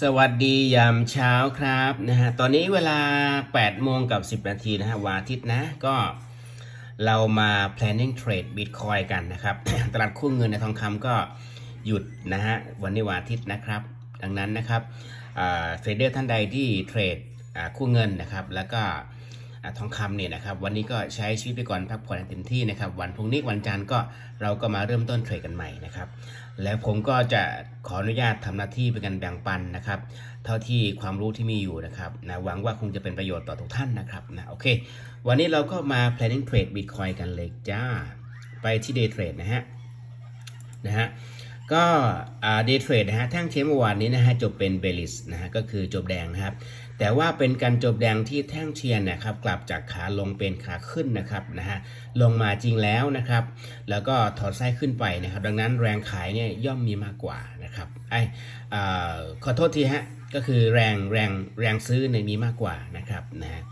สวัสดียามเช้าครับนะฮะ ตอนนี้เวลา8โมงกับ 10 นาทีนะฮะวันอาทิตย์นะ ก็เรามา planning trade bitcoin กันนะครับ ตลาดคู่เงินในทองคำก็หยุดนะฮะ วันนี้วันอาทิตย์นะครับ ดังนั้นนะครับเทรดเดอร์ท่านใดที่เทรดคู่เงินนะครับ แล้วก็ ทองคำเนี่ยนะครับวันนี้ก็ใช้ชีวิตไปก่อนพักผ่อนให้เต็มที่นะครับวันพรุ่งนี้วันจันทร์ก็เราก็มาเริ่มต้นเทรดกันใหม่นะครับแล้วผมก็จะขออนุญาตทำหน้าที่เป็นการแบ่งปันนะครับ เท่าที่ความรู้ที่มีอยู่นะครับนะหวังว่าคงจะเป็นประโยชน์ต่อทุกท่านนะครับนะโอเค วันนี้เราก็มา planning trade bitcoin กันเลยจ้า ไปที่ day trade นะฮะนะฮะก็อ่า day trade นะฮะแท่งเชนเมื่อวานนี้นะฮะจบเป็น bearish นะฮะก็คือจบแดงนะครับ แต่ว่าเป็นการจบแดงที่แท่งเชียนนะครับกลับจากขาลงเป็นขาขึ้นนะครับนะฮะลงมาจริงแล้วนะครับ แล้วก็ถอดไส้ขึ้นไปนะครับ ดังนั้นแรงขายเนี่ยย่อมมีมากกว่านะครับไออ่าขอโทษทีฮะก็คือแรงแรงแรงซื้อเนี่ยมีมากกว่านะครับนะฮะ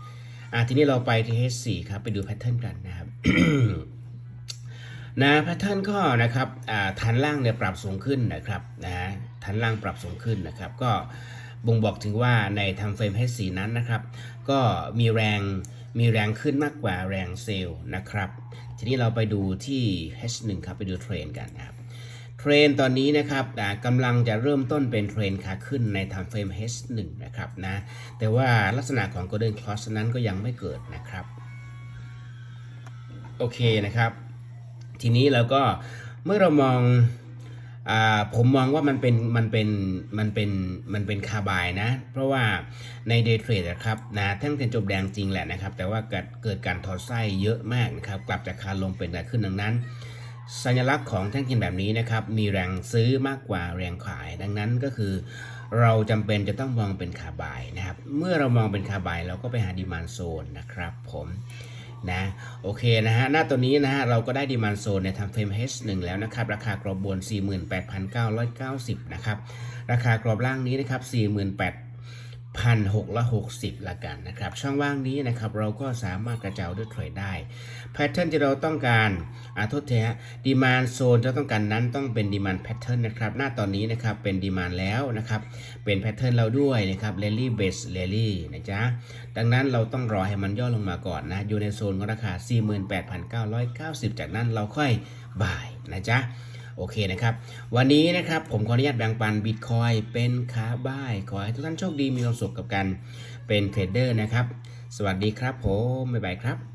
อะทีนี้เราไปที่ H4 ครับไปดูแพทเทิร์นกันนะครับนะแพทเทิร์นก็นะครับอ่าฐานล่างเนี่ยปรับสูงขึ้นนะครับนะฐานล่างปรับสูงขึ้นนะครับ ก็ บ่งบอกถึงว่าในทำเฟรม H4 นั้นนะครับ ก็มีแรงมีแรงขึ้นมากกว่าแรงเซลล์นะครับ ทีนี้เราไปดูที่ H1 ครับ ไปดูเทรนกันนะครับ เทรนตอนนี้นะครับกำลังจะเริ่มต้นเป็นเทรนขาขึ้นในทำเฟรม H1 นะครับนะ แต่ว่าลักษณะของ Golden Cross นั้นก็ยังไม่เกิดนะครับ โอเคนะครับ ทีนี้เราก็เมื่อเรามอง ผมมองว่ามันเป็นมันเป็นมันเป็นมันเป็นคาบายนะ เพราะว่าในเดย์เทรดนะครับนะแท่งเทนจบแดงจริงแหละนะครับ แต่ว่าเกิดเกิดการถอดไส้เยอะมากนะครับ กลับจากขาลงเป็นขาขึ้นดังนั้น สัญลักษณ์ของแท่งเทียนแบบนี้นะครับ มีแรงซื้อมากกว่าแรงขาย ดังนั้นก็คือ เราจำเป็นจะต้องมองเป็นคาบายนะครับ เมื่อเรามองเป็นคาบายเราก็ไปหาดีมานโซนนะครับ ผม นะโอเคนะฮะหน้าตัวนี้นะฮะเราก็ได้ดีมันโซนในทำเฟรม H1 แล้วนะครับ ราคากรอบบน 48,990 นะครับ ราคากรอบล่างนี้นะครับ 48,660ละกันนะครับ ช่องว่างนี้นะครับเราก็สามารถกระเจ้าด้วยเทรดได้แพทเทิร์นที่เราต้องการอาทษทีฮะดีมานโซนที่เราต้องการนั้นต้องเป็นดีมานแพทเทิร์นนะครับหน้าตอนนี้นะครับเป็นดีมานแล้วนะครับเป็นแพทเทิร์นเราด้วยนะครับเรลลี่เบสเรลลี่นะจ๊ะดังนั้นเราต้องรอให้มันย่อลงมาก่อนนะอยู่ในโซนของราคา 48,990 จากนั้นเราค่อยบ่ายนะจ๊ะ โอเคนะครับ วันนี้นะครับผมขออนุญาตแบ่งปันบิตคอยเป็นขาบ้าย ขอให้ทุกท่านโชคดีมีความสุขกับการเป็นเทรดเดอร์นะครับ สวัสดีครับผม บ๊ายบายครับ